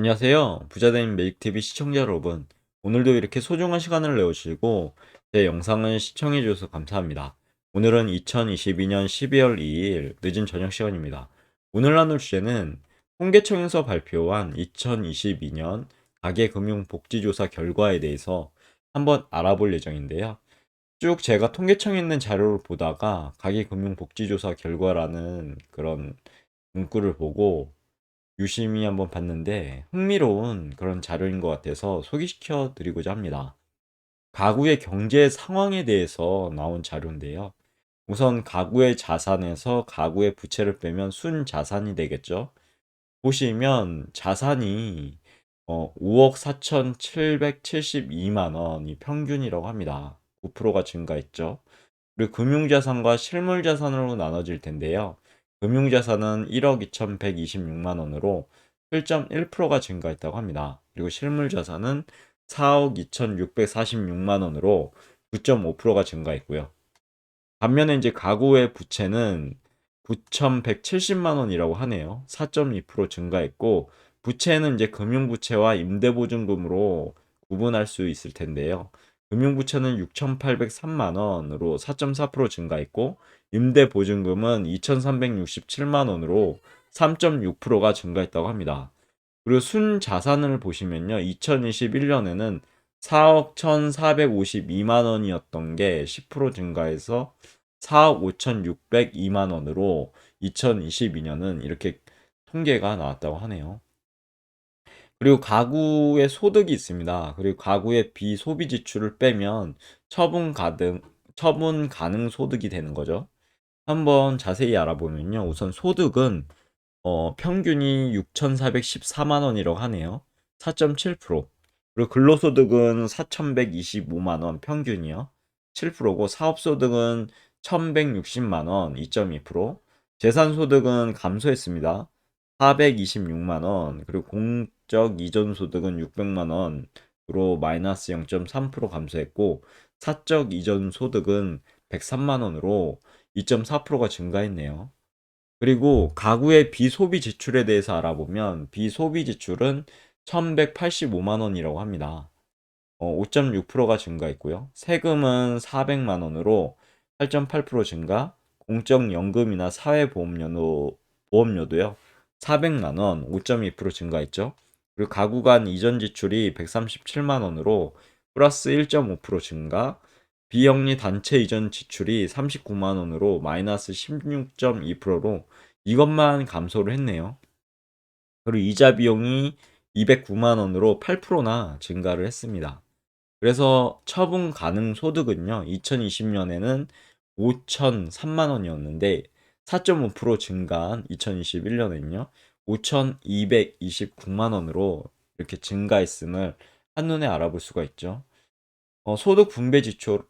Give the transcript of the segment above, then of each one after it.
안녕하세요. 부자된 메이크TV 시청자 여러분. 오늘도 이렇게 소중한 시간을 내오시고 제 영상을 시청해 주셔서 감사합니다. 오늘은 2022년 12월 2일 늦은 저녁 시간입니다. 오늘 나눌 주제는 통계청에서 발표한 2022년 가계금융복지조사 결과에 대해서 한번 알아볼 예정인데요. 쭉 제가 통계청에 있는 자료를 보다가 가계금융복지조사 결과라는 그런 문구를 보고 유심히 한번 봤는데 흥미로운 그런 자료인 것 같아서 소개시켜 드리고자 합니다. 가구의 경제 상황에 대해서 나온 자료인데요. 우선 가구의 자산에서 가구의 부채를 빼면 순 자산이 되겠죠. 보시면 자산이 어, 5억 4,772만 원이 평균이라고 합니다. 9%가 증가했죠. 그리고 금융자산과 실물자산으로 나눠질 텐데요. 금융자산은 1억 2,126만 원으로 7.1%가 증가했다고 합니다. 그리고 실물자산은 4억 2,646만 원으로 9.5%가 증가했고요. 반면에 이제 가구의 부채는 9,170만 원이라고 하네요. 4.2% 증가했고 부채는 이제 금융부채와 임대보증금으로 구분할 수 있을 텐데요. 금융부채는 6,803만 원으로 4.4% 증가했고 임대보증금은 2,367만 원으로 3.6%가 증가했다고 합니다. 그리고 순 자산을 보시면요. 2021년에는 4억 1,452만 원이었던 게 10% 증가해서 4억 5,602만 원으로 2022년은 이렇게 통계가 나왔다고 하네요. 그리고 가구의 소득이 있습니다. 그리고 가구의 비소비 지출을 빼면 처분 가능, 처분 가능 소득이 되는 거죠. 한번 자세히 알아보면요. 우선 소득은 어, 평균이 6,414만 원이라고 하네요. 4.7%. 그리고 근로소득은 4,125만 원 평균이요. 7%고 사업소득은 1,160만 원 2.2%. 재산소득은 감소했습니다. 426만 원. 그리고 공 사적 이전 소득은 600만 원으로 마이너스 0.3% 감소했고 사적 이전 소득은 103만 원으로 2.4%가 증가했네요. 그리고 가구의 비소비 지출에 대해서 알아보면 비소비 지출은 1185만 원이라고 합니다. 어, 5.6%가 증가했고요. 세금은 400만 원으로 8.8% 증가, 공적연금이나 사회보험료도 보험료도요. 400만 원, 5.2% 증가했죠. 그리고 가구 간 이전 지출이 137만 원으로 플러스 1.5% 증가, 비영리 단체 이전 지출이 39만 원으로 마이너스 16.2%로 이것만 감소를 했네요. 그리고 이자 비용이 209만 원으로 8%나 증가를 했습니다. 그래서 처분 가능 소득은요, 2020년에는 5,003만 원이었는데 4.5% 증가한 2021년에는요, 5,229만 원으로 이렇게 증가했음을 한눈에 알아볼 수가 있죠. 어, 소득 분배 지표,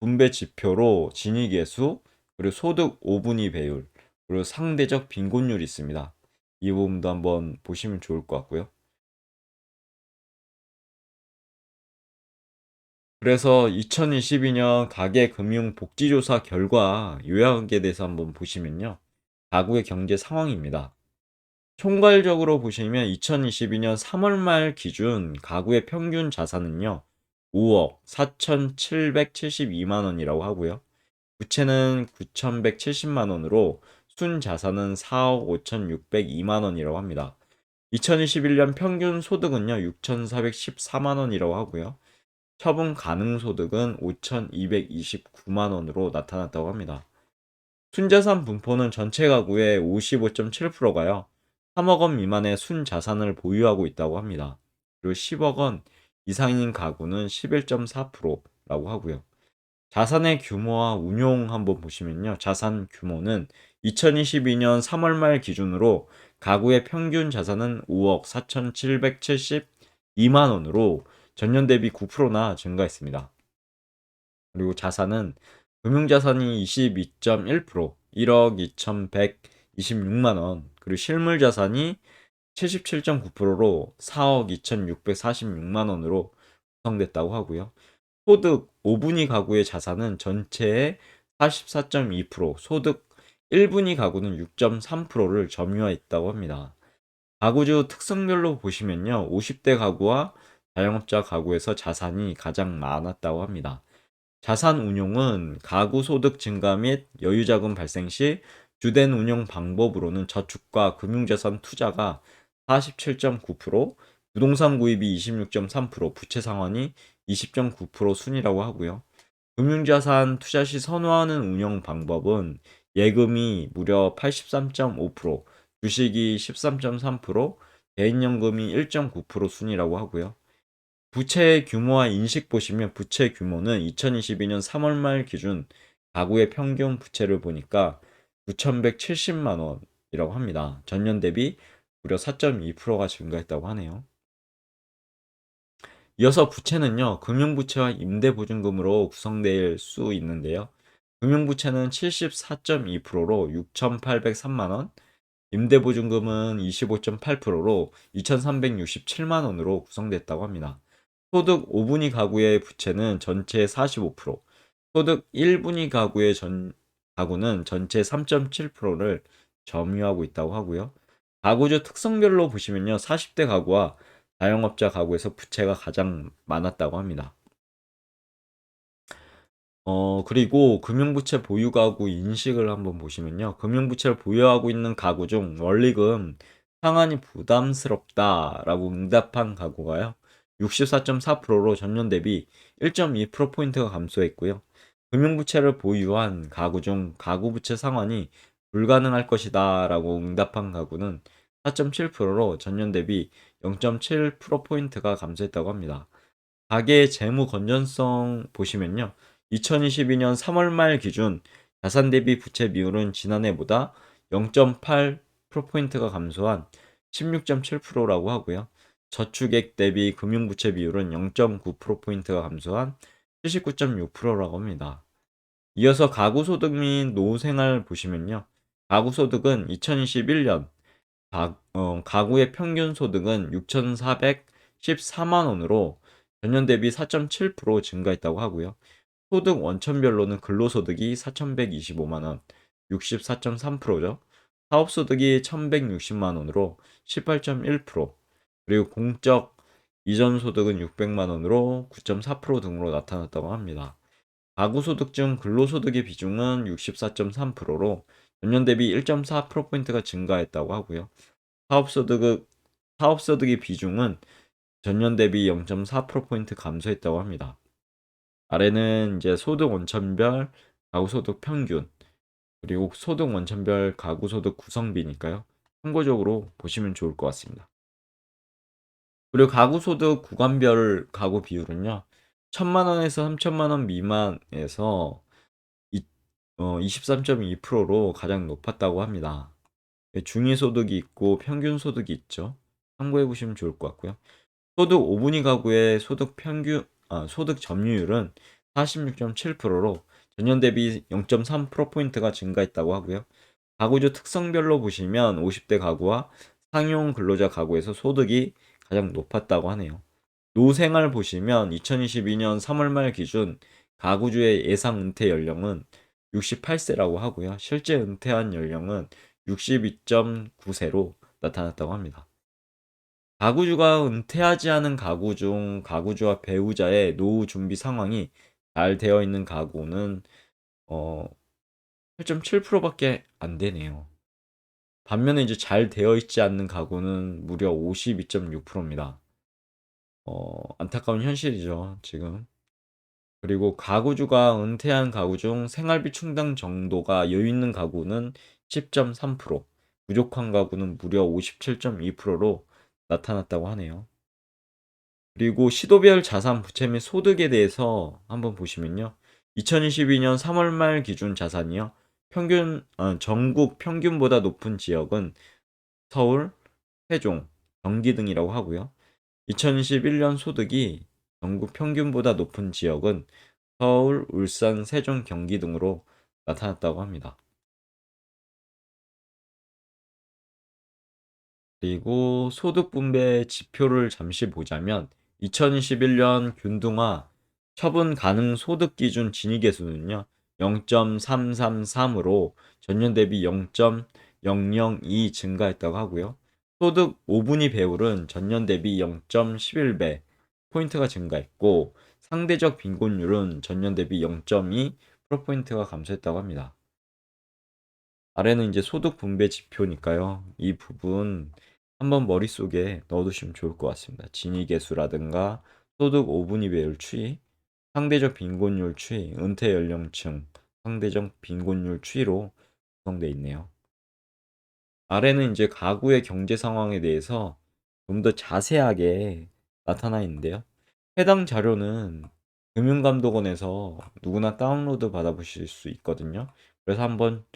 분배 지표로 진위계수, 그리고 소득 5분위 배율, 그리고 상대적 빈곤율이 있습니다. 이 부분도 한번 보시면 좋을 것 같고요. 그래서 2022년 가계금융복지조사 결과 요약에 대해서 한번 보시면요. 가구의 경제 상황입니다. 총괄적으로 보시면 2022년 3월 말 기준 가구의 평균 자산은요. 5억 4,772만 원이라고 하고요. 부채는 9,170만 원으로 순 자산은 4억 5,602만 원이라고 합니다. 2021년 평균 소득은요. 6,414만 원이라고 하고요. 처분 가능 소득은 5,229만 원으로 나타났다고 합니다. 순자산 분포는 전체 가구의 55.7%가요. 3억 원 미만의 순자산을 보유하고 있다고 합니다. 그리고 10억 원 이상인 가구는 11.4%라고 하고요. 자산의 규모와 운용 한번 보시면요. 자산 규모는 2022년 3월 말 기준으로 가구의 평균 자산은 5억 4,772만 원으로 전년 대비 9%나 증가했습니다. 그리고 자산은 금융자산이 22.1%, 1억 2,126만 원, 그리고 실물 자산이 77.9%로 4억 2,646만 원으로 구성됐다고 하고요. 소득 5분위 가구의 자산은 전체의 44.2%, 소득 1분위 가구는 6.3%를 점유했다고 합니다. 가구주 특성별로 보시면요. 50대 가구와 자영업자 가구에서 자산이 가장 많았다고 합니다. 자산 운용은 가구 소득 증가 및 여유자금 발생 시 주된 운용 방법으로는 저축과 금융자산 투자가 47.9%, 부동산 구입이 26.3%, 부채 상환이 20.9% 순이라고 하고요. 금융자산 투자 시 선호하는 운영 방법은 예금이 무려 83.5%, 주식이 13.3%, 개인연금이 1.9% 순이라고 하고요. 부채 규모와 인식 보시면 부채 규모는 2022년 3월 말 기준 가구의 평균 부채를 보니까 9,170만 원이라고 합니다. 전년 대비 무려 4.2%가 증가했다고 하네요. 이어서 부채는요, 금융부채와 임대보증금으로 구성될 수 있는데요. 금융부채는 74.2%로 6,803만 원, 임대보증금은 25.8%로 2,367만 원으로 구성됐다고 합니다. 소득 5분위 가구의 부채는 전체 45%, 소득 1분위 가구의 전, 가구는 전체 3.7%를 점유하고 있다고 하고요. 가구주 특성별로 보시면요. 40대 가구와 자영업자 가구에서 부채가 가장 많았다고 합니다. 어, 그리고 금융부채 보유 가구 인식을 한번 보시면요. 금융부채를 보유하고 있는 가구 중 원리금 상환이 부담스럽다라고 응답한 가구가요. 64.4%로 전년 대비 1.2%포인트가 감소했고요. 금융부채를 보유한 가구 중 가구부채 상환이 불가능할 것이다 라고 응답한 가구는 4.7%로 전년 대비 0.7%포인트가 감소했다고 합니다. 가계의 재무 건전성 보시면요. 2022년 3월 말 기준 자산 대비 부채 비율은 지난해보다 0.8%포인트가 감소한 16.7%라고 하고요. 저축액 대비 금융부채 비율은 0.9%포인트가 감소한 79.6%라고 합니다. 이어서 가구소득 및 노후생활 보시면요. 가구소득은 2021년 가, 어, 가구의 평균 소득은 6,414만 원으로 전년 대비 4.7% 증가했다고 하고요. 소득 원천별로는 근로소득이 4,125만 원, 64.3%죠. 사업소득이 1,160만 원으로 18.1%, 그리고 공적 이전 소득은 600만 원으로 9.4% 등으로 나타났다고 합니다. 가구소득 중 근로소득의 비중은 64.3%로 전년 대비 1.4%포인트가 증가했다고 하고요. 사업소득, 사업소득의 비중은 전년 대비 0.4%포인트 감소했다고 합니다. 아래는 이제 소득 원천별 가구소득 평균, 그리고 소득 원천별 가구소득 구성비니까요. 참고적으로 보시면 좋을 것 같습니다. 그리고 가구 소득 구간별 가구 비율은요. 1,000만 원에서 3,000만 원 미만에서 이 어 23.2%로 가장 높았다고 합니다. 예 중위 소득이 있고 평균 소득이 있죠. 참고해 보시면 좋을 것 같고요. 소득 5분위 가구의 소득 평균 아 소득 점유율은 46.7%로 전년 대비 0.3% 포인트가 증가했다고 하고요. 가구주 특성별로 보시면 50대 가구와 상용 근로자 가구에서 소득이 가장 높았다고 하네요. 노생활 보시면 2022년 3월 말 기준 가구주의 예상 은퇴 연령은 68세라고 하고요. 실제 은퇴한 연령은 62.9세로 나타났다고 합니다. 가구주가 은퇴하지 않은 가구 중 가구주와 배우자의 노후 준비 상황이 잘 되어 있는 가구는 어 8.7%밖에 안 되네요. 반면에 이제 잘 되어 있지 않는 가구는 무려 52.6%입니다. 어, 안타까운 현실이죠, 지금. 그리고 가구주가 은퇴한 가구 중 생활비 충당 정도가 여유 있는 가구는 10.3%, 부족한 가구는 무려 57.2%로 나타났다고 하네요. 그리고 시도별 자산 부채 및 소득에 대해서 한번 보시면요. 2022년 3월 말 기준 자산이요. 평균 어, 전국 평균보다 높은 지역은 서울, 세종, 경기 등이라고 하고요. 2021년 소득이 전국 평균보다 높은 지역은 서울, 울산, 세종, 경기 등으로 나타났다고 합니다. 그리고 소득 분배 지표를 잠시 보자면 2021년 균등화 처분 가능 소득 기준 진위 계 수는요. 0.333으로 전년 대비 0.002 증가했다고 하고요. 소득 5분위 배율은 전년 대비 0.11배 포인트가 증가했고 상대적 빈곤율은 전년 대비 0.2 프로포인트가 감소했다고 합니다. 아래는 이제 소득 분배 지표니까요. 이 부분 한번 머릿속에 넣어두시면 좋을 것 같습니다. 진위계수라든가 소득 5분위 배율 추이, 상대적 빈곤율 추이, 은퇴 연령층, 상대적 빈곤율 추이로 구성되어 있네요. 아래는 이제 가구의 경제 상황에 대해서 좀 더 자세하게 나타나 있는데요. 해당 자료는 금융감독원에서 누구나 다운로드 받아보실 수 있거든요. 그래서 한번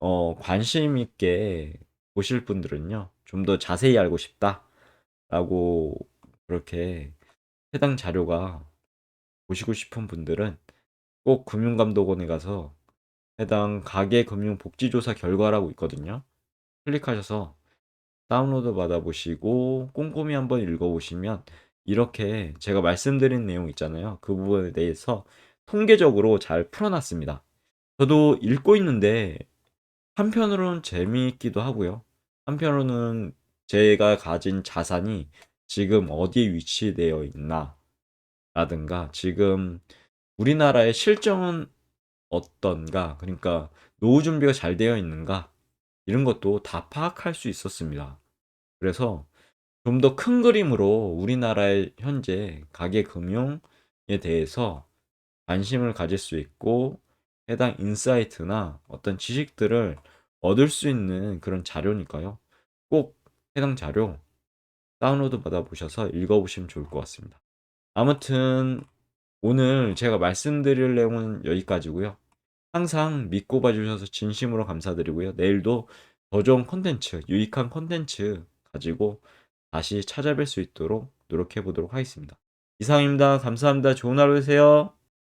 어, 관심 있게 보실 분들은요, 좀 더 자세히 알고 싶다라고 그렇게 해당 자료가 보시고 싶은 분들은 꼭 금융감독원에 가서 해당 가계금융복지조사 결과라고 있거든요. 클릭하셔서 다운로드 받아보시고 꼼꼼히 한번 읽어보시면 이렇게 제가 말씀드린 내용 있잖아요. 그 부분에 대해서 통계적으로 잘 풀어놨습니다. 저도 읽고 있는데 한편으로는 재미있기도 하고요. 한편으로는 제가 가진 자산이 지금 어디에 위치되어 있나 라든가 지금 우리나라의 실정은 어떤가 그러니까 노후 준비가 잘 되어 있는가 이런 것도 다 파악할 수 있었습니다. 그래서 좀 더 큰 그림으로 우리나라의 현재 가계 금융에 대해서 관심을 가질 수 있고 해당 인사이트나 어떤 지식들을 얻을 수 있는 그런 자료니까요. 꼭 해당 자료 다운로드 받아보셔서 읽어보시면 좋을 것 같습니다. 아무튼 오늘 제가 말씀드릴 내용은 여기까지고요. 항상 믿고 봐주셔서 진심으로 감사드리고요. 내일도 더 좋은 콘텐츠, 유익한 콘텐츠 가지고 다시 찾아뵐 수 있도록 노력해 보도록 하겠습니다. 이상입니다. 감사합니다. 좋은 하루 되세요.